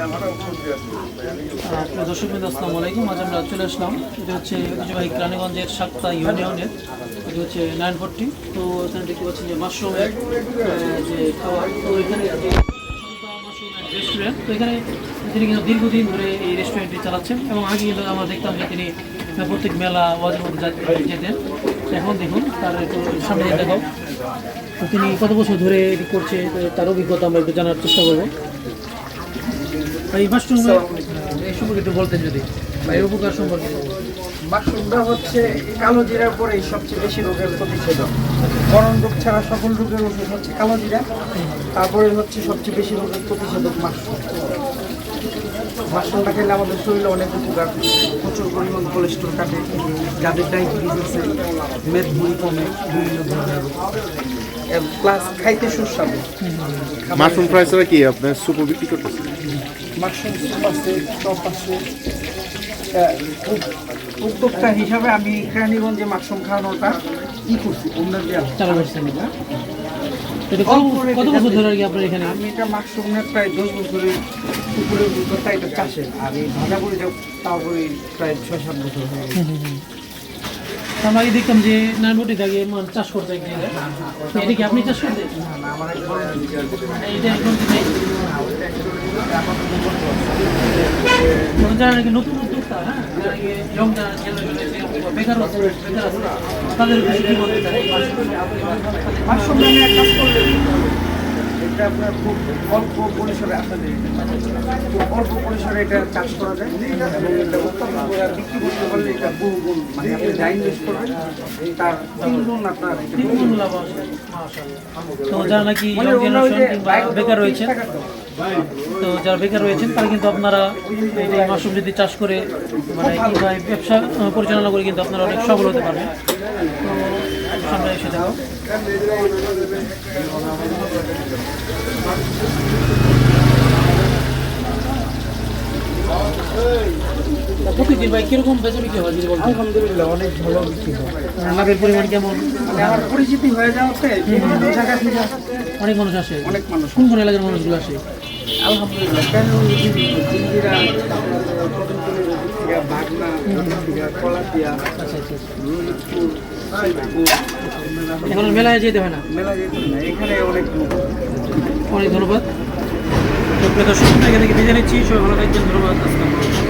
প্রিয় দর্শক বিন্দু আসসালামু আলাইকুম। আজ আমরা চলে আসলাম। এটা হচ্ছে ঐতিহ্যবাহী রানীগঞ্জের সাতটা ইউনিয়নের, এটা হচ্ছে ফোরটি তো এখানে দেখতে পাচ্ছেন যে মাশরুমের যে খাবার। রেস্টুরেন্ট তো এখানে তিনি কিন্তু দীর্ঘদিন ধরে এই রেস্টুরেন্টটি চালাচ্ছেন এবং আগে কিন্তু আমরা দেখতাম যে তিনি প্রত্যেক মেলা, ওয়াজের যেতেন। এখন দেখুন, তার একটু সামনে দেখাও। তো তিনি কত বছর ধরে এটি করছে, তার অভিজ্ঞতা আমরা একটু জানার চেষ্টা করব। এই মাশরুম এই সম্পর্কে একটু বলতেন যদি। বা এর উপকার সম্পর্কে মাশরুমটা হচ্ছে কালো জিরার পরে সবচেয়ে বেশি রোগের প্রতিষেধক। করণ রোগ ছাড়া সকল রোগের ওষুধ হচ্ছে কালো জিরা তারপরে হচ্ছে সবচেয়ে বেশি রোগের প্রতিষেধক মাশরুম। মাশরুমটা খেলে আমাদের শরীরে অনেক উপকার প্রচুর পরিমাণ কোলেস্ট্রল কাটে যাদের ডায়াবেটিস আছে মেদভুল কমে বিভিন্ন ধরনের প্লাস খাইতে সুস্বাদু। মাশরুম ফ্রাই ছাড়া কি আপনার সুপও বিক্রি করতেছেন? মাশরুম স্যুপ আছে টপ আছে। উদ্যোক্তা হিসাবে আমি কেরানীগঞ্জে মাশরুম খাওয়ানোটা কি করছি? উন্নত দেওয়া চালু করছেন এটা কত কত বছর ধরে আর কি আপনার এখানে? আমি এটা মাশরুমের প্রায় দশ বছরের উপরে এটা চাষের। আর এই ভাজা করে তারপরে প্রায় ছয় সাত বছর হয়ে আমরা আগে দেখতাম যে নানবটি থেকে মানে চাষ করতে এটা কি আপনি চাষ আমার এটা এখন যারা নাকি নতুন তাদের এটা আপনার খুব অল্প পরিসরে আপনাদের খুব অল্প পরিসরে এটা চাষ করা যায়। এবং এটা উৎপাদন করে বিক্রি করতে পারলে এটা বহু গুণ মানে আপনি যা ইনভেস্ট করবেন তার তিন গুণ আপনার তো যারা নাকি মানে বেকার রয়েছেন তো। যারা বেকার রয়েছেন তারা কিন্তু আপনারা এই মাশরুম যদি চাষ করে মানে ব্যবসা পরিচালনা করে কিন্তু আপনারা অনেক সফল হতে পারবেন। তো সামনে এসে দেখো প্রতিদিন ভাই কীরকম বেচা বিক্রি হয় যদি বলতেন? আলহামদুলিল্লাহ অনেক ভালো বিক্রি হয়। পরিমাণ কেমন? মানে আমার পরিচিতি হয়ে যাওয়াতে বিভিন্ন জায়গা থেকে অনেক মানুষ আসে? অনেক মানুষ কোন কোন এলাকার মানুষগুলো আসে? আলহামদুলিল্লাহ কেন জিন্দিরা বাগনা কলাপিয়া আচ্ছা আচ্ছা আচ্ছা। এখন মেলায় যেতে হয় না? মেলা যেত না। এখানে অনেক অনেক ধন্যবাদ। তো দর্শক এখানে বিদায় নিচ্ছি সবাই ভালো থাকবেন ধন্যবাদ আসসালামু।